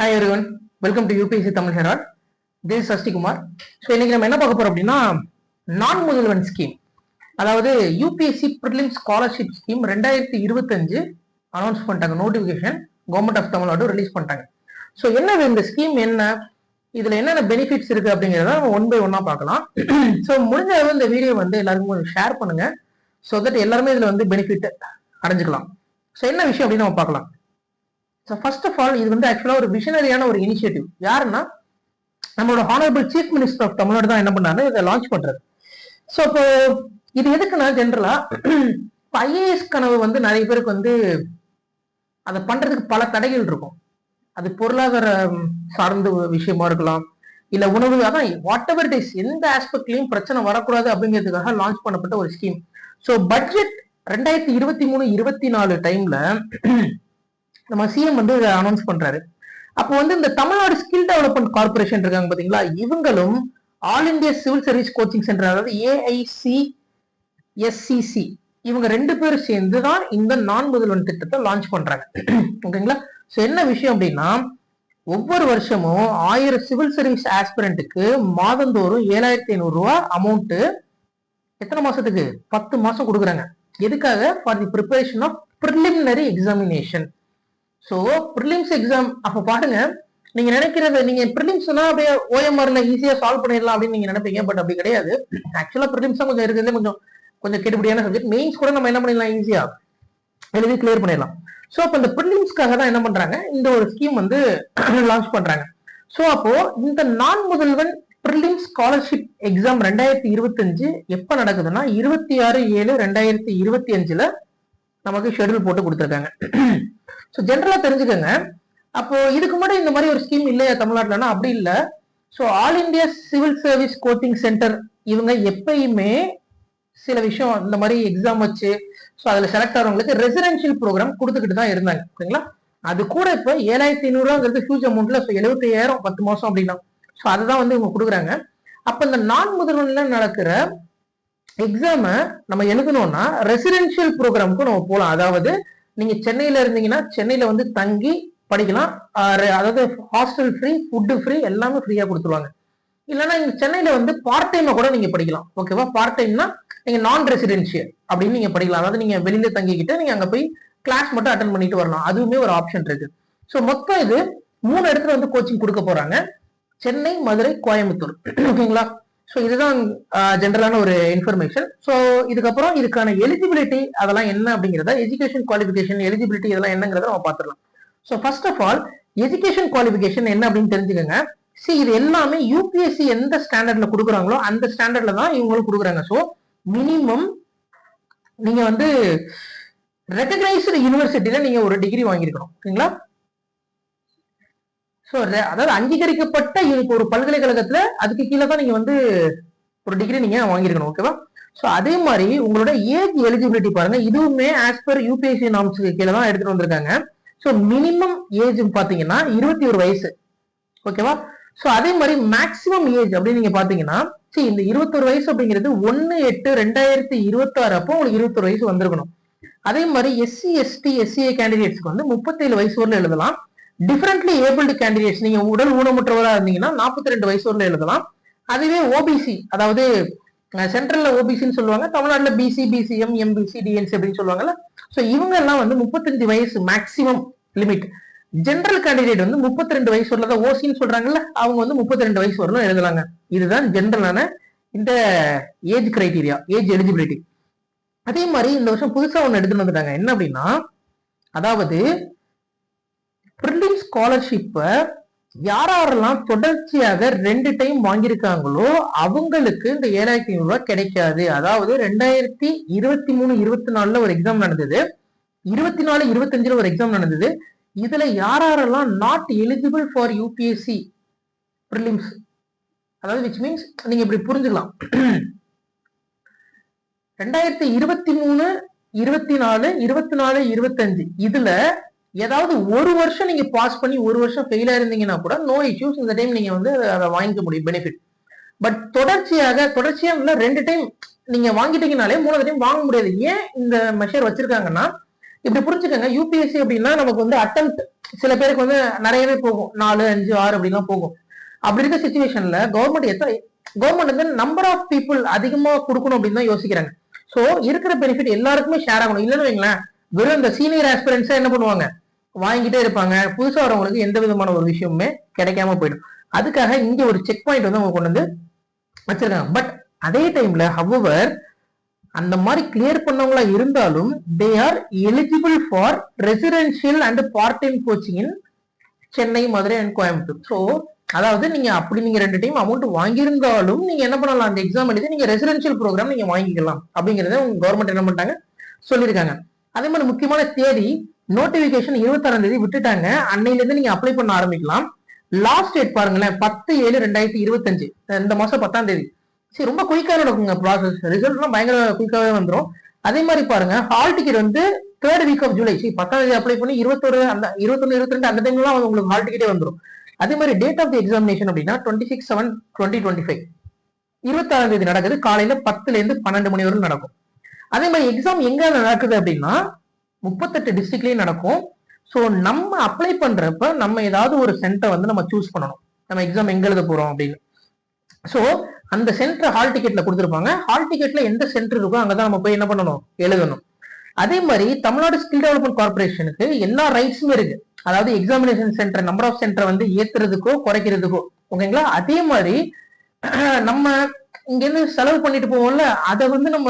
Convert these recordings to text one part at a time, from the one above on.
Hi everyone welcome to UPSC Tamil Herald this Sashtikumar so இன்னைக்கு நம்ம என்ன பார்க்க போறோம் அப்படின்னா நான் முதல்வன் ஸ்கீம் அதாவது யூபிஎஸ்சி ப்ரிலிம் ஸ்காலர்ஷிப் ஸ்கீம் ரெண்டாயிரத்தி இருபத்தஞ்சு அனௌன்ஸ் பண்ணிட்டாங்க. Notification government of Tamil Nadu release பண்ணிட்டாங்க. ஸோ என்னது இந்த ஸ்கீம் என்ன? இதுல என்னென்ன பெனிஃபிட்ஸ் இருக்கு அப்படிங்கிறத நம்ம ஒன் பை ஒன்னா பார்க்கலாம். ஸோ முடிஞ்ச அளவு இந்த வீடியோ வந்து எல்லாருக்கும் கொஞ்சம் ஷேர் பண்ணுங்க. ஸோ தட் எல்லாருமே இதுல வந்து பெனிஃபிட் அடைஞ்சுக்கலாம். ஸோ என்ன விஷயம் அப்படின்னு நம்ம பார்க்கலாம். ஸோ ஃபர்ஸ்ட் ஆஃப் ஆல் இது வந்து ஆக்சுவலாக ஒரு விஷனரியான ஒரு இனிஷியேட்டிவ் யாருன்னா நம்மளோட honourable chief minister of Tamil Nadu தான் என்ன பண்ணாரு இதை லான்ச் பண்றாரு. ஸோ இப்போ இது எதுக்குன்னா ஜென்ரலா ஐஏஎஸ் கனவு வந்து நிறைய பேருக்கு வந்து அதை பண்றதுக்கு பல தடைகள் இருக்கும். அது பொருளாதார சார்ந்த ஒரு விஷயமா இருக்கலாம். இல்ல உணவு அதான் வாட் எவர் இட் இஸ் எந்த ஆஸ்பெக்ட்லயும் பிரச்சனை வரக்கூடாது அப்படிங்கிறதுக்காக லான்ச் பண்ணப்பட்ட ஒரு ஸ்கீம் ஸோ பட்ஜெட் ரெண்டாயிரத்தி இருபத்தி மூணு இருபத்தி நாலு டைம்ல நம்ம சிஎம் வந்து இதை அனௌன்ஸ் பண்றாரு. அப்போ வந்து இந்த தமிழ்நாடு ஸ்கில் டெவலப்மெண்ட் கார்பரேஷன் இருக்காங்க பாத்தீங்களா? இவங்களும் all India civil service coaching centre அதாவது ஏஐசி எஸ்சிசி இவங்க ரெண்டு பேரும் சேர்ந்து தான் இந்த நான் முதல்வன் திட்டத்தை லான்ச் பண்றாங்க. ஓகேங்களா? ஸோ என்ன விஷயம் அப்படின்னா ஒவ்வொரு வருஷமும் ஆயிரம் சிவில் சர்வீஸ் ஆஸ்பிரண்ட்டுக்கு மாதந்தோறும் ஏழாயிரத்தி ஐநூறு ரூபா அமௌண்ட்டு எத்தனை மாசத்துக்கு? பத்து மாசம் கொடுக்குறாங்க. எதுக்காக? For the preparation of preliminary examination so prelims exam அப்போ பாருங்க. நீங்க நினைக்கிறது நீங்க ப்ரிலிம்ஸ்னா அப்படியே ஓஎம்ஆர்ல ஈஸியா சால்வ் பண்ணிடலாம் அப்படின்னு நீங்க நினைப்பீங்க பட் அப்படி கிடையாது. ஆக்சுவலா ப்ரிலிம்ஸ் கொஞ்சம் இருக்கிறதுல கொஞ்சம் கொஞ்சம் கெடுபடியான சப்ஜெக்ட் மெயின்ஸ் கூட நம்ம என்ன பண்ணிடலாம் ஈஸியா எழுதி கிளியர் பண்ணிடலாம். ஸோ அப்போ இந்த ப்ரிலிம்ஸ்க்காக தான் என்ன பண்றாங்க? இந்த ஒரு ஸ்கீம் வந்து லான்ச் பண்றாங்க. ஸோ அப்போ இந்த நான் முதல்வன் ப்ரிலிம் ஸ்காலர்ஷிப் எக்ஸாம் ரெண்டாயிரத்தி இருபத்தஞ்சு எப்போ நடக்குதுன்னா இருபத்தி ஆறு ஏழு ரெண்டாயிரத்தி இருபத்தி அஞ்சுல நமக்கு ஷெட்யூல் போட்டு கொடுத்துருக்காங்க. ஸோ ஜென்ரலாக தெரிஞ்சுக்கோங்க. அப்போ இதுக்கு முன்னாடி இந்த மாதிரி ஒரு ஸ்கீம் இல்லையா தமிழ்நாட்டில்னா அப்படி இல்லை. So all India civil service coaching centre இவங்க எப்பயுமே சில விஷயம் இந்த மாதிரி எக்ஸாம் வச்சு ஸோ அதில் செலக்ட் ஆகிறவங்களுக்கு ரெசிடென்ஷியல் ப்ரோக்ராம் கொடுத்துக்கிட்டு தான் இருந்தாங்க. ஓகேங்களா அது கூட இப்போ ஏழாயிரத்தி ஐநூறுவாங்கிறது ஹியூஜ் அமௌண்ட்ல ஸோ எழுபத்தி ஐயாயிரம் பத்து மாசம் அப்படின்னா. ஸோ அதுதான் வந்து இவங்க கொடுக்குறாங்க. அப்போ இந்த நான் முதல்வன்ல நடக்கிற எக்ஸாமை நம்ம எழுதணும்னா ரெசிடென்ஷியல் ப்ரோக்ராமுக்கு நம்ம போகலாம் அதாவது நீங்க சென்னையில இருந்தீங்கன்னா சென்னையில வந்து தங்கி படிக்கலாம். அதாவது ஹாஸ்டல் ஃப்ரீ ஃபுட்டு ஃப்ரீ எல்லாமே ஃப்ரீயா கொடுத்துருவாங்க. இல்லைன்னா இங்க சென்னையில வந்து பார்ட் டைமா கூட நீங்க படிக்கலாம். ஓகேவா பார்ட் டைம்னா நீங்க நான் ரெசிடென்ஷியல் அப்படின்னு நீங்க படிக்கலாம். அதாவது நீங்க வெளியில தங்கிக்கிட்டு நீங்க அங்க போய் கிளாஸ் மட்டும் அட்டன் பண்ணிட்டு வரலாம். அதுவுமே ஒரு ஆப்ஷன் இருக்கு. ஸோ மொத்தம் இது மூணு இடத்துல வந்து கோச்சிங் கொடுக்க போறாங்க. சென்னை மதுரை கோயம்புத்தூர். ஓகேங்களா ஸோ இதுதான் ஜென்ரலான ஒரு இன்ஃபர்மேஷன் ஸோ இதுக்கப்புறம் இதுக்கான எலிஜிபிலிட்டி அதெல்லாம் என்ன அப்படிங்கிறத எஜுகேஷன் குவாலிஃபிகேஷன் எலிஜிபிலிட்டி இதெல்லாம் என்னங்கிறத நம்ம பார்த்துடலாம். So first of all education qualification என்ன அப்படின்னு தெரிஞ்சுக்கோங்க. சி இது எல்லாமே யூபிஎஸ்சி எந்த ஸ்டாண்டர்ட்ல கொடுக்குறாங்களோ அந்த ஸ்டாண்டர்ட்ல தான் இவங்களும் கொடுக்குறாங்க. ஸோ மினிமம் நீங்க வந்து ரெக்கக்னைஸ்டு யூனிவர்சிட்டியில நீங்க ஒரு டிகிரி வாங்கியிருக்கணும். ஓகேங்களா ஸோ அதாவது அங்கீகரிக்கப்பட்ட இதுக்கு ஒரு பல்கலைக்கழகத்துல அதுக்கு கீழே தான் நீங்க வந்து ஒரு டிகிரி நீங்க வாங்கியிருக்கணும் ஓகேவா ஸோ அதே மாதிரி உங்களோட ஏஜ் எலிஜிபிலிட்டி பாருங்க. இதுவுமே ஆஸ் பர் யூபிஎஸ்சி நாம்ஸுக்கு கீழே தான் எடுத்துட்டு வந்திருக்காங்க. ஸோ மினிமம் ஏஜ் பார்த்தீங்கன்னா இருபத்தி ஒரு வயசு ஓகேவா ஸோ அதே மாதிரி மேக்ஸிமம் ஏஜ் அப்படின்னு நீங்க பாத்தீங்கன்னா சரி இந்த இருபத்தொரு வயசு அப்படிங்கிறது ஒன்னு எட்டு ரெண்டாயிரத்தி இருபத்தாறு அப்போ உங்களுக்கு இருபத்தொரு வயசு வந்திருக்கணும். அதே மாதிரி எஸ்சி எஸ்டி எஸ்சிஏ கேண்டிடேட்ஸ்க்கு வந்து முப்பத்தேழு வயசு வரல எழுதலாம். டிஃபரெண்ட்லி ஏபிள்டு கேண்டிடேட்ஸ் நீங்க உடல் ஊனமுற்றவராக இருந்தீங்கன்னா நாற்பத்தி ரெண்டு வயசு வரல எழுதலாம். அதுவே ஓபிசி அதாவது சென்ட்ரல்ல ஓபிசின்னு சொல்லுவாங்க தமிழ்நாட்டில் பிசி பிசிஎம் எம்பிசி டிஎன்சி அப்படின்னு சொல்லுவாங்கல்ல. ஸோ இவங்க எல்லாம் வந்து முப்பத்தஞ்சு வயசு மேக்ஸிமம் லிமிட் ஜென்ரல் கேண்டிடேட் வந்து முப்பத்தி ரெண்டு வயசு வரல ஓசின்னு சொல்றாங்கல்ல அவங்க வந்து முப்பத்தி ரெண்டு வயசு வரலாம் எழுதலாங்க. இதுதான் ஜென்ரலான இந்த ஏஜ் கிரைட்டீரியா ஏஜ் எலிஜிபிலிட்டி அதே மாதிரி இந்த வருஷம் புதுசா ஒன்று எடுத்துட்டு வந்துட்டாங்க. என்ன அப்படின்னா அதாவது ப்ரிலிம் ஸ்காலர்ஷிப்பை யார் யாரெல்லாம் தொடர்ச்சியாக ரெண்டு டைம் வாங்கியிருக்காங்களோ அவங்களுக்கு இந்த ஏழாயிரத்தி ஐநூறுரூவா கிடைக்காது. அதாவது ரெண்டாயிரத்தி இருபத்தி மூணு இருபத்தி நாலுல ஒரு எக்ஸாம் நடந்தது. இருபத்தி நாலு இருபத்தஞ்சுல ஒரு எக்ஸாம் நடந்தது. இதுல யார் யாரெல்லாம் not eligible for UPSC prelims அதாவது விச் மீன்ஸ் நீங்க இப்படி புரிஞ்சுக்கலாம். ரெண்டாயிரத்தி இருபத்தி மூணு இருபத்தி நாலு இருபத்தி நாலு இருபத்தஞ்சு இதுல ஏதாவது ஒரு வருஷம் நீங்க பாஸ் பண்ணி ஒரு வருஷம் ஃபெயில் ஆயிருந்தீங்கன்னா கூட நோ இஷ்யூஸ் இந்த டைம் நீங்க வந்து அதை வாங்கிக்க முடியும் பெனிஃபிட் பட் தொடர்ச்சியாக தொடர்ச்சியா இல்லை ரெண்டு டைம் நீங்க வாங்கிட்டீங்கனாலே மூணாவது டைம் வாங்க முடியாது. ஏன் இந்த மெஷர் வச்சிருக்காங்கன்னா இப்படி புரிஞ்சுக்கோங்க யூபிஎஸ்சி அப்படின்னா நமக்கு வந்து அட்டம் சில பேருக்கு வந்து நிறையவே போகும். நாலு அஞ்சு ஆறு அப்படிலாம் போகும். அப்படி இருக்க சுச்சுவேஷன்ல கவர்மெண்ட் எத்தனை கவர்மெண்ட் வந்து நம்பர் ஆஃப் பீப்புள் அதிகமா கொடுக்கணும் அப்படின்னு தான் யோசிக்கிறாங்க. சோ இருக்கிற பெனிஃபிட் எல்லாருக்குமே ஷேர் ஆகணும். இல்லைன்னு வைங்களேன் வெறும் இந்த சீனியர் ஆஸ்பிரன்ஸா என்ன பண்ணுவாங்க? வாங்கிட்டே இருப்பாங்க. புதுசாக வரவங்களுக்கு எந்த விதமான ஒரு விஷயமுமே கிடைக்காம போயிடும். அதுக்காக இங்கே ஒரு செக் பாயிண்ட் வந்து அவங்க கொண்டு வந்து வச்சிருக்காங்க. பட் அதே டைம்ல ஹவர் அந்த மாதிரி கிளியர் பண்ணவங்களா இருந்தாலும் they are eligible for residential and part time coaching in Chennai Madurai and Coimbatore so அதாவது நீங்க அப்படி நீங்க ரெண்டு டைம் அமௌண்ட் வாங்கியிருந்தாலும் நீங்க என்ன பண்ணலாம்? அந்த எக்ஸாம் எழுதி நீங்க ரெசிடென்ஷியல் ப்ரோக்ராம் நீங்க வாங்கிக்கலாம். அப்படிங்கறத உங்க கவர்மெண்ட் என்ன பண்ணிட்டாங்க? சொல்லியிருக்காங்க. அதே மாதிரி முக்கியமான தேதி நோட்டிபிகேஷன் இருபத்தாறாம் தேதி விட்டுட்டாங்க. அன்னையில இருந்து நீங்க அப்ளை பண்ண ஆரம்பிக்கலாம். லாஸ்ட் டேட் பாருங்களேன் பத்து ஏழு ரெண்டாயிரத்தி இருபத்தஞ்சு. இந்த மாசம் பத்தாம் தேதி. சரி ரொம்ப குயிக்கா நடக்குங்க ப்ராசஸ் ரிசல்ட்லாம் பயங்கர குயிக்காவே வந்துடும் அதே மாதிரி பாருங்க ஹால் டிக்கெட் வந்து தேர்ட் வீக் ஆஃப் ஜூலை சரி பத்தாம் தேதி அப்ளை பண்ணி இருபத்தொரு அந்த இருபத்தொன்னு இருபத்தி ரெண்டு அந்த டைம்லாம் உங்களுக்கு ஹால் டிக்கெட்டே வந்துடும் அதே மாதிரி டேட் ஆஃப் தி எக்ஸாமினேஷன் அப்படின்னா twenty six seven twenty twenty five இருபத்தாறாம் தேதி நடக்குது. காலையில பத்துல இருந்து பன்னெண்டு மணி வரைக்கும் நடக்கும். அதே மாதிரி எக்ஸாம் எங்க நடக்குது அப்படின்னா முப்பத்தெட்டு டிஸ்ட்ரிக்ட்லயும் நடக்கும். ஸோ நம்ம அப்ளை பண்றப்ப நம்ம ஏதாவது ஒரு சென்டர் வந்து நம்ம சூஸ் பண்ணணும். நம்ம எக்ஸாம் எங்க எழுத போறோம் அப்படின்னு. ஸோ அந்த சென்டர் ஹால் டிக்கெட்ல கொடுத்துருப்பாங்க. ஹால் டிக்கெட்ல எந்த சென்டர் இருக்கோ அங்கதான் நம்ம போய் என்ன பண்ணணும்? எழுதணும். அதே மாதிரி தமிழ்நாடு ஸ்கில் டெவலப்மெண்ட் கார்பரேஷனுக்கு எல்லா ரைட்ஸுமே இருக்கு. அதாவது examination centre number of centre வந்து ஏத்துறதுக்கோ குறைக்கிறதுக்கோ. ஓகேங்களா? அதே மாதிரி நம்ம இங்க இருந்து செலவு பண்ணிட்டு போவோம்ல அதை வந்து நம்ம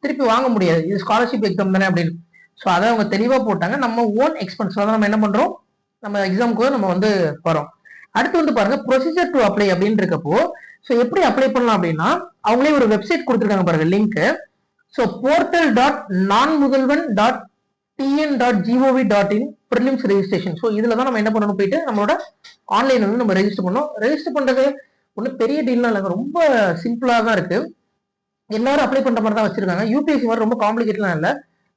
திருப்பி வாங்க முடியாது. இது ஸ்காலர்ஷிப் எக்ஸாம் தானே அப்படின்னு. ஸோ அதை அவங்க தெளிவாக போட்டாங்க. நம்ம ஓன் எக்ஸ்பென்ஸ் தான் நம்ம என்ன பண்ணுறோம் நம்ம எக்ஸாமுக்கு நம்ம வந்து வரோம். அடுத்து வந்து பாருங்க ப்ரொசீஜர் டு அப்ளை அப்படின்னு இருக்கப்போ ஸோ எப்படி அப்ளை பண்ணலாம் அப்படின்னா அவங்களே ஒரு வெப்சைட் கொடுத்துருக்காங்க பாருங்க link so portal dot Naan Mudhalvan dot TN dot GOV dot in prelims registration so இதில் தான் நம்ம என்ன பண்ணணும் போயிட்டு நம்மளோட ஆன்லைன் வந்து நம்ம ரெஜிஸ்டர் பண்ணோம் ரெஜிஸ்டர் பண்ணுறது ஒன்றும் பெரிய டீல்லாம் இல்லைங்க ரொம்ப சிம்பிளாக தான் இருக்குது எல்லாரும் அப்ளை பண்ணுற மாதிரி தான் வச்சிருக்காங்க. யூபிஎஸ்சி மாதிரி ரொம்ப காம்ப்ளிகேட்லாம் இல்லை.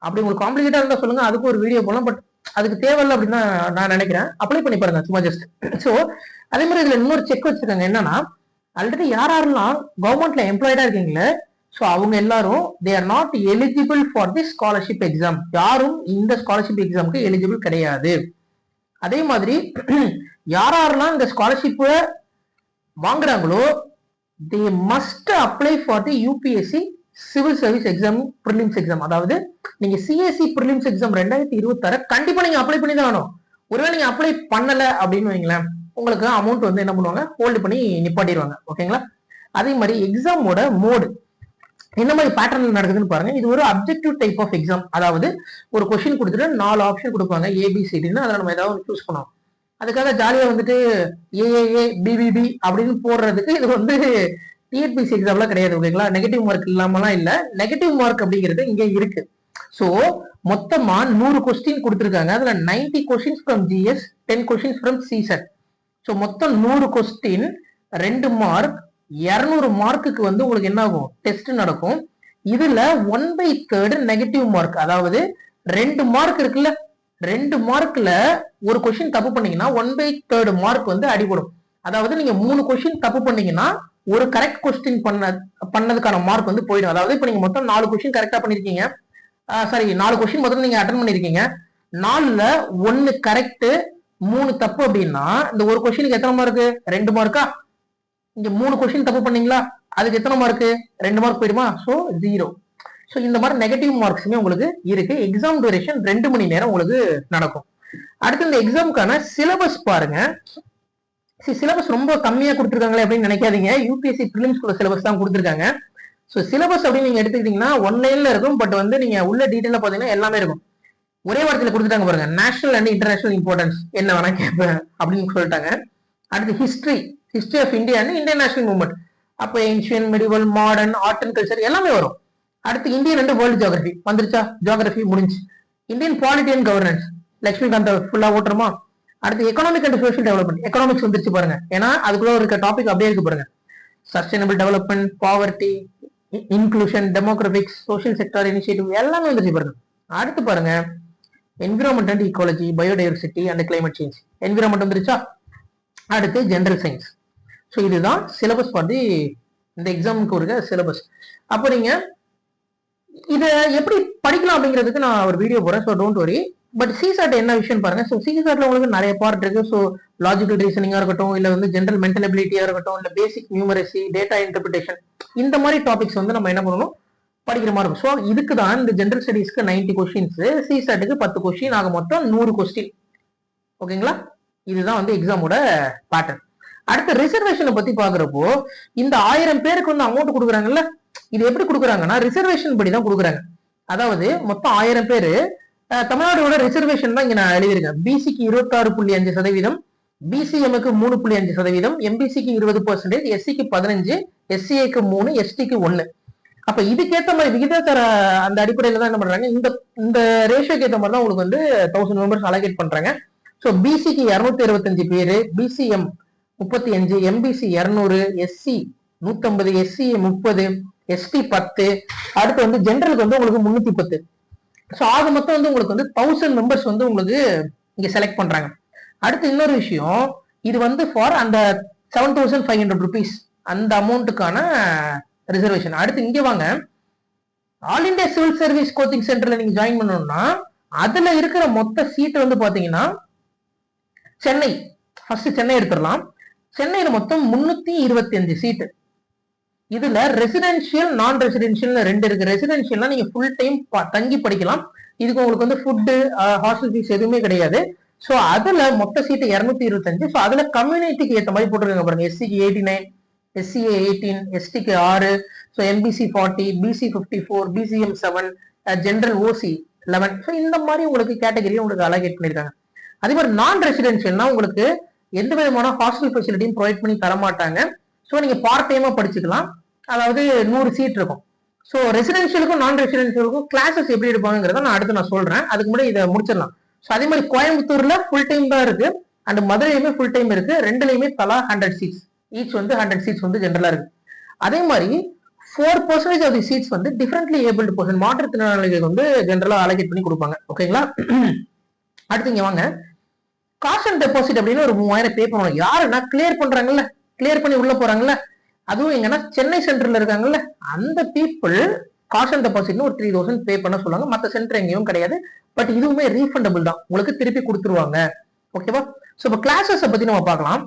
அப்படி உங்களுக்கு காம்ப்ளிகேட்டா இருந்தா சொல்லுங்க. அதுக்கு ஒரு வீடியோ போகலாம் பட் அதுக்கு தேவையில்லை அப்படின்னு தான் நான் நினைக்கிறேன். அப்ளை பண்ணி பாருங்க. சும்மா ஜஸ்ட் ஸோ அதே மாதிரி இதுல இன்னொரு செக் வச்சிருக்காங்க. என்னன்னா ஆல்ரெடி யார் யாரெல்லாம் கவர்மெண்ட்ல எம்ப்ளாய்டா இருக்கீங்களே ஸோ அவங்க எல்லாரும் they are not eligible for the scholarship exam யாரும் இந்த ஸ்காலர்ஷிப் எக்ஸாமுக்கு எலிஜிபிள் கிடையாது. அதே மாதிரி யார் யாரெல்லாம் இந்த ஸ்காலர்ஷிப்பை வாங்குறாங்களோ they must apply for the UPSC civil service exam prelims exam அதாவது நீங்க சிஎஸ்சி ப்ரிலிம்ஸ் எக்ஸாம் ரெண்டாயிரத்தி இருபத்தாறு கண்டிப்பா நீங்க அப்ளை பண்ணி தான் வேணும் ஒருவேளை நீங்க அப்ளை பண்ணல அப்படின்னு வைங்களேன் உங்களுக்கு அமௌண்ட் வந்து என்ன பண்ணுவாங்க? ஹோல்டு பண்ணி நிப்பாட்டிடுவாங்க. ஓகேங்களா அதே மாதிரி எக்ஸாமோட மோடு என்ன மாதிரி பேட்டர்ன் நடக்குதுன்னு பாருங்க. இது ஒரு அப்ஜெக்டிவ் டைப் ஆஃப் எக்ஸாம் அதாவது ஒரு கொஸ்டின் கொடுத்துட்டு நாலு ஆப்ஷன் கொடுப்பாங்க. ஏபிசிடின்னு அதில் நம்ம ஏதாவது சூஸ் பண்ணுவோம் அதுக்காக ஜாலியா வந்துட்டு ஏஏஏ பிபிபி அப்படின்னு போடுறதுக்கு இது வந்து டிஎன்பிசி எக்ஸாம்லாம் கிடையாது ஓகேங்களா நெகட்டிவ் மார்க் இல்லாமலாம் இல்லை. நெகட்டிவ் மார்க் அப்படிங்கிறது இங்கே இருக்கு. ஸோ மொத்தமா நூறு கொஸ்டின் கொடுத்துருக்காங்க. அதுல ninety questions from GS ten questions from CSAT so மொத்தம் நூறு கொஸ்டின் ரெண்டு மார்க் இரநூறு மார்க்குக்கு வந்து உங்களுக்கு என்ன ஆகும்? டெஸ்ட் நடக்கும். இதுல one by third negative mark அதாவது ரெண்டு மார்க் இருக்குல்ல? ரெண்டு மார்க்ல ஒரு கொஸ்டின் தப்பு பண்ணீங்கன்னா ஒன் பை தேர்டு மார்க் வந்து அடிபடும். அதாவது நீங்க மூணு கொஸ்டின் தப்பு பண்ணீங்கன்னா ஒரு கரெக்ட் கொஸ்டின் பண்ண பண்ணதுக்கான மார்க் வந்து போயிடும். அதாவது இப்போ நீங்க மொத்தம் நாலு கொஸ்டின் கரெக்டா பண்ணிருக்கீங்க. சாரி நாலு கொஸ்டின் முதல்ல நீங்க அட்டன் பண்ணிருக்கீங்க. நாலுல ஒன்னு கரெக்ட் மூணு தப்பு அப்படின்னா இந்த ஒரு கொஸ்டினுக்கு எத்தனை மார்க்கு ரெண்டு மார்க்கா இங்க மூணு கொஸ்டின் தப்பு பண்ணீங்களா? அதுக்கு எத்தனை மார்க்கு ரெண்டு மார்க் போயிடுமா? ஸோ ஜீரோ ஸோ இந்த மாதிரி நெகட்டிவ் மார்க்ஸுமே உங்களுக்கு இருக்கு. எக்ஸாம் டியூரேஷன் ரெண்டு மணி நேரம் உங்களுக்கு நடக்கும். அடுத்து இந்த எக்ஸாமுக்கான சிலபஸ் பாருங்க. சிலபஸ் ரொம்ப கம்மியாக கொடுத்துருக்காங்களே அப்படின்னு நினைக்காதீங்க. யூபிஎஸ்சி ப்ரிலிம்ஸ்குள்ள சிலபஸ் தான் கொடுத்துருக்காங்க. ஸோ சிலபஸ் அப்படின்னு நீங்கள் எடுத்துக்கிட்டீங்கன்னா ஒன் லைன்ல இருக்கும் பட் வந்து நீங்கள் உள்ள டீட்டெயிலாக பார்த்தீங்கன்னா எல்லாமே இருக்கும். ஒரே வாரத்தில் கொடுத்துட்டாங்க பாருங்க. நேஷனல் அண்ட் இன்டர்நேஷனல் இம்பார்ட்டன்ஸ் என்ன வேணா கேட்பேன் அப்படின்னு சொல்லிட்டாங்க. அடுத்து history history of India and Indian national movement அப்போ ancient medieval modern art and culture எல்லாமே வரும். அடுத்து இந்தியன் அண்ட் வேர்ல்டு ஜியோகிரபி வந்துருச்சா? ஜியோகிரபி முடிஞ்சு. Indian polity and governance Laxmikanth ஃபுல்லாக ஓட்டுறோமா அடுத்து economic and social development economics வந்துருச்சு பாருங்க. ஏன்னா அதுக்குள்ள இருக்க டாபிக் அப்படியே இருக்கு பாருங்க. Sustainable development poverty inclusion demographics social sector initiative எல்லாமே வந்துருச்சு பாருங்க. அடுத்து பாருங்க environment and ecology biodiversity and climate change environment வந்துருச்சா? அடுத்து ஜென்ரல் சயின்ஸ் ஸோ இதுதான் சிலபஸ் ஃபார் தி இந்த எக்ஸாமுக்கு இருக்க சிலபஸ் அப்போ நீங்க இதை எப்படி படிக்கலாம் அப்படிங்கிறதுக்கு நான் ஒரு வீடியோ போறேன் so don't worry but CSAT என்ன விஷயம் பாருங்க. ஸோ சிசாட்ல உங்களுக்கு நிறைய பார்ட் இருக்கு. ஸோ லாஜிக்கல் ரீசனிங்கா இருக்கட்டும் இல்ல வந்து ஜென்ரல் மென்டல் இருக்கட்டும் இல்ல பேசிக் நியூமரசி டேட்டா இன்டர்பிரிட்டேஷன் இந்த மாதிரி டாபிக்ஸ் வந்து நம்ம என்ன பண்ணணும்? படிக்கிற மாதிரி இருக்கும். ஸோ இதுக்கு தான் இந்த ஜென்ரல் ஸ்டடீஸ்க்கு நைன்டி கொஸ்டின்ஸ் சிசாட்டுக்கு பத்து கொஸ்டின் ஆக மொத்தம் நூறு கொஸ்டின் ஓகேங்களா இதுதான் வந்து எக்ஸாமோட பேட்டர்ன் அடுத்த ரிசர்வேஷனை பத்தி பாக்குறப்போ இந்த ஆயிரம் பேருக்கு வந்து அமௌண்ட் கொடுக்குறாங்கல்ல? இது எப்படி கொடுக்குறாங்கன்னா ரிசர்வேஷன் படி தான் கொடுக்குறாங்க. அதாவது மொத்தம் ஆயிரம் பேர் தமிழ்நாடோட ரிசர்வேஷன் தான் இங்க நான் எழுதியிருக்கேன். பிசிக்கு இருபத்தாறு புள்ளி அஞ்சு சதவீதம் பிசிஎம்க்கு மூணு புள்ளி அஞ்சு சதவீதம் எம்பிசிக்கு இருபது பர்சன்டேஜ் எஸ்சிக்கு பதினஞ்சு எஸ்சிஏக்கு மூணு எஸ்டிக்கு ஒன்னு அப்ப இதுக்கேத்த மாதிரி விகிதாச்சார அந்த அடிப்படையில தான் என்ன பண்றாங்க? இந்த இந்த ரேஷியோக்கு ஏத்த மாதிரி தான் உங்களுக்கு வந்து தௌசண்ட் மெம்பர்ஸ் அலோகேட் பண்றாங்க. ஸோ பிசிக்கு இருநூத்தி இருபத்தஞ்சு பேரு பிசிஎம் முப்பத்தி அஞ்சு எம்பிசி இருநூறு எஸ்சி நூத்தம்பது எஸ்சி முப்பது எஸ்டி பத்து. அடுத்து வந்து ஜென்ரலுக்கு வந்து உங்களுக்கு முன்னூத்தி பத்து. ஸோ ஆக மொத்தம் வந்து உங்களுக்கு வந்து தௌசண்ட் மெம்பர்ஸ் வந்து உங்களுக்கு இங்க செலக்ட் பண்றாங்க. அடுத்து இன்னொரு விஷயம் இது வந்து ஃபார் அந்த seven thousand five hundred rupees அந்த அமௌண்ட்டுக்கான ரிசர்வேஷன் அடுத்து இங்க வாங்க. ஆல் இந்தியா சிவில் சர்வீஸ் கோச்சிங் சென்டர்ல நீங்க ஜாயின் பண்ணணும்னா அதுல இருக்கிற மொத்த சீட் வந்து பாத்தீங்கன்னா சென்னை. ஃபர்ஸ்ட் சென்னை எடுத்துடலாம். சென்னையில மொத்தம் முன்னூத்தி இருபத்தி அஞ்சு சீட்டு இதுல ரெசிடென்ஷியல் நான் ரெசிடென்ஷியல் ரெண்டு இருக்கு. ரெசிடென்ஷியல்னா நீங்க ஃபுல் டைம் தங்கி படிக்கலாம். இதுக்கு உங்களுக்கு வந்து ஃபுட்டு ஹாஸ்டல் ஃபீஸ் எதுவுமே கிடையாது. ஸோ அதுல மொத்த சீட்டு இருநூத்தி இருபத்தஞ்சு. ஸோ அதுல கம்யூனிட்டிக்கு ஏற்ற மாதிரி போட்டிருக்காங்க பாருங்க. எஸ்சிக்கு எயிட்டி நைன் எஸ்சிஏ எயிட்டீன் எஸ்டிக்கு ஆறு so MBC forty BC fifty four BCM seven general OC eleven so இந்த மாதிரி உங்களுக்கு கேட்டகரியை உங்களுக்கு அலகேட் பண்ணியிருக்காங்க அதே மாதிரி நான் ரெசிடென்ஷியல்னா உங்களுக்கு எந்த விதமான ஹாஸ்டல் ஃபெசிலிட்டியும் ப்ரொவைட் பண்ணி தர மாட்டாங்க ஸோ நீங்க பார்ட் டைமா படிச்சுக்கலாம். அதாவது நூறு சீட் இருக்கும். ஸோ ரெசிடென்ஷியலுக்கும் நான் ரெசிடென்ஷியலுக்கும் கிளாஸஸ் எப்படி எடுப்பாங்கிறத நான் அடுத்து நான் சொல்றேன். அதுக்கு முன்னாடி இதை முடிச்சிடலாம். ஸோ அதே மாதிரி கோயம்புத்தூர்ல ஃபுல் டைம் தான் இருக்கு. அண்ட் மதுரையுமே ஃபுல் டைம் இருக்கு. ரெண்டுலையுமே தலா ஹண்ட்ரட் சீட்ஸ் ஈச் வந்து ஹண்ட்ரட் சீட்ஸ் வந்து ஜென்ரலா இருக்கு. அதே மாதிரி four percentage of the seats வந்து டிஃப்ரெண்ட்லி ஏபிள்டு பர்சன் மாற்றுத்திறனாளிகளுக்கு வந்து ஜென்ரலா அலோகேட் பண்ணி கொடுப்பாங்க. ஓகேங்களா அடுத்து இங்க வாங்க. காஸ்ட் அண்ட் டெபாசிட் அப்படின்னு ஒரு மூவாயிரம் பே பண்ணுவாங்க யாருன்னா கிளியர் பண்றாங்கல்ல? கிளியர் பண்ணி உள்ள போறாங்கல்ல? அதுவும் எங்கன்னா சென்னை சென்டர்ல இருக்காங்கல்ல அந்த பீப்புள் காஷன் அண்ட் டெபாசிட்னு ஒரு த்ரீ தௌசண்ட் பே பண்ண சொல்லுவாங்க. மற்ற சென்டர் எங்கேயும் கிடையாது. பட் இதுவுமே ரீஃபண்டபிள் தான். உங்களுக்கு திருப்பி கொடுத்துருவாங்க. ஓகேவா ஸோ இப்போ கிளாஸஸை பத்தி நம்ம பார்க்கலாம்.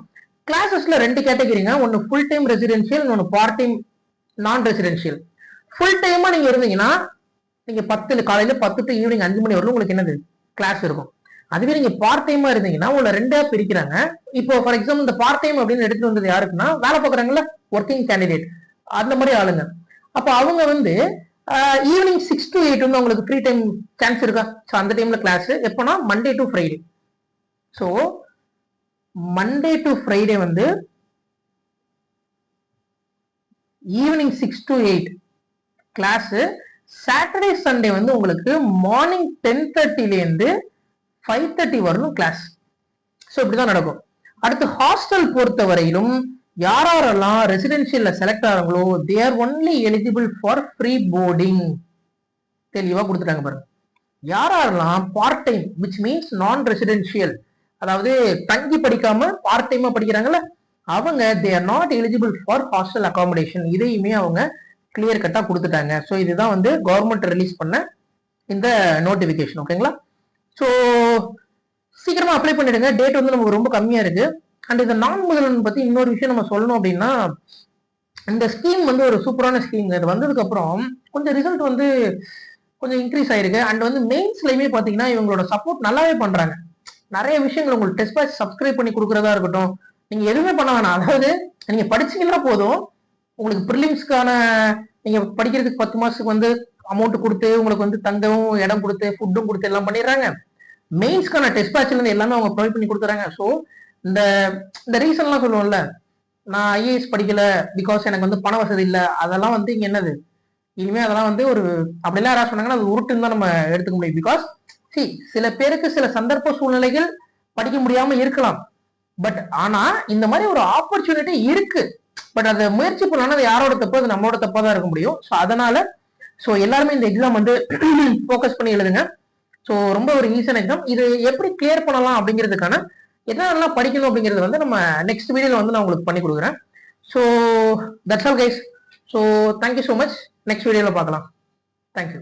கிளாஸஸ்ல ரெண்டு கேட்டகரிங்க ஒன்னு ஃபுல் டைம் ரெசிடென்ஷியல் ஒன்னு part time non residential full டைமா நீங்க இருந்தீங்கன்னா நீங்க பத்து காலையில பத்து டு ஈவினிங் அஞ்சு மணி வரலும் உங்களுக்கு என்னது? கிளாஸ் இருக்கும். அதுவே நீங்க பார்ட் டைமா இருந்தீங்கன்னா உங்களை ரெண்டா பிரிக்கிறாங்க. இப்போ ஃபார் எக்ஸாம்பிள் இந்த பார்ட் டைம் அப்படின்னு எடுத்துட்டு வந்தது யாருக்குன்னா வேலை பார்க்குறாங்கல்ல ஒர்க்கிங் கேண்டிடேட் அந்த மாதிரி ஆளுங்க. அப்போ அவங்க வந்து ஈவினிங் சிக்ஸ் டு எயிட் வந்து அவங்களுக்கு ஃப்ரீ டைம் சான்ஸ் இருக்கா? ஸோ அந்த டைம்ல கிளாஸ் எப்போனா Monday to Friday so Monday to Friday வந்து evening six to eight class Saturday Sunday வந்து உங்களுக்கு மார்னிங் டென் தேர்ட்டிலேருந்து ஃபைவ் தேர்ட்டி வரணும் கிளாஸ் ஸோ இப்படிதான் நடக்கும். அடுத்து ஹாஸ்டல் பொறுத்த வரையிலும் யார் யாரெல்லாம் ரெசிடென்ஷியல்ல select ஆகிறாங்களோ they are only eligible for free boarding தெளிவா கொடுத்துட்டாங்க பாருங்க. யார் யாரெல்லாம் part time which means non residential அதாவது தங்கி படிக்காம பார்ட் டைமா படிக்கிறாங்கல்ல அவங்க they are not eligible for hostel accommodation இதையுமே அவங்க கிளியர் கட்டா கொடுத்துட்டாங்க. ஸோ இதுதான் வந்து கவர்மெண்ட் ரிலீஸ் பண்ண இந்த நோட்டிபிகேஷன் ஓகேங்களா ஸோ சீக்கிரமா அப்ளை பண்ணிடுங்க. டேட் வந்து நமக்கு ரொம்ப கம்மியா இருக்கு. அண்ட் இந்த நான் முதல்வன் பத்தி இன்னொரு விஷயம் நம்ம சொல்லணும் அப்படின்னா இந்த ஸ்கீம் வந்து ஒரு சூப்பரான ஸ்கீம் இது வந்ததுக்கு அப்புறம் கொஞ்சம் ரிசல்ட் வந்து கொஞ்சம் இன்க்ரீஸ் ஆயிருக்கு. அண்ட் வந்து மெயின்ஸ்லயுமே பாத்தீங்கன்னா இவங்களோட சப்போர்ட் நல்லாவே பண்றாங்க. நிறைய விஷயங்கள் உங்களுக்கு டெஸ்ட் பேட்ச் சப்ஸ்கிரைப் பண்ணி கொடுக்குறதா இருக்கட்டும். நீங்க எதுவுமே பண்ண வேணாம். அதாவது நீங்க படிச்சீங்கன்னா போதும். உங்களுக்கு ப்ரிலிம்ஸ்க்கான நீங்க படிக்கிறதுக்கு பத்து மாசத்துக்கு வந்து அமௌண்ட் கொடுத்து உங்களுக்கு வந்து தங்கவும் இடம் கொடுத்து ஃபுட்டும் கொடுத்து எல்லாம் பண்ணிடுறாங்க. மெயின்ஸ்க்கான டெஸ்ட் பேட்ச்ல இருந்து எல்லாமே அவங்க ப்ரொவைட் பண்ணி கொடுக்குறாங்க. ஸோ இந்த இந்த ரீசன்லாம் சொல்லுவோம்ல நான் ஐஏஎஸ் படிக்கல பிகாஸ் எனக்கு வந்து பண வசதி இல்லை அதெல்லாம் வந்து இங்கே என்னது? இனிமே அதெல்லாம் வந்து ஒரு அப்படிலாம் யாராவது சொன்னாங்கன்னா அது உருட்டுன்னு தான் நம்ம எடுத்துக்க முடியும். பிகாஸ் சி சில பேருக்கு சில சந்தர்ப்ப சூழ்நிலைகள் படிக்க முடியாம இருக்கலாம். பட் ஆனா இந்த மாதிரி ஒரு ஆப்பர்ச்சுனிட்டி இருக்கு. பட் அதை முயற்சி பண்ணலாம் அது யாரோட தப்பு? அது நம்மளோட தப்பா தான் இருக்க முடியும். ஸோ அதனால ஸோ எல்லாருமே இந்த எக்ஸாம் வந்து ஃபோக்கஸ் பண்ணி எழுதுங்க. ஸோ ரொம்ப ஒரு ஈஸியான எக்ஸாம் இது எப்படி கிளியர் பண்ணலாம் அப்படிங்கிறதுக்கான என்னென்னலாம் படிக்கணும் அப்படிங்கிறது வந்து நம்ம நெக்ஸ்ட் வீடியோவில் வந்து நான் உங்களுக்கு பண்ணி கொடுக்குறேன். So that's all guys so thank you so much next வீடியோவில் பார்க்கலாம். Thank you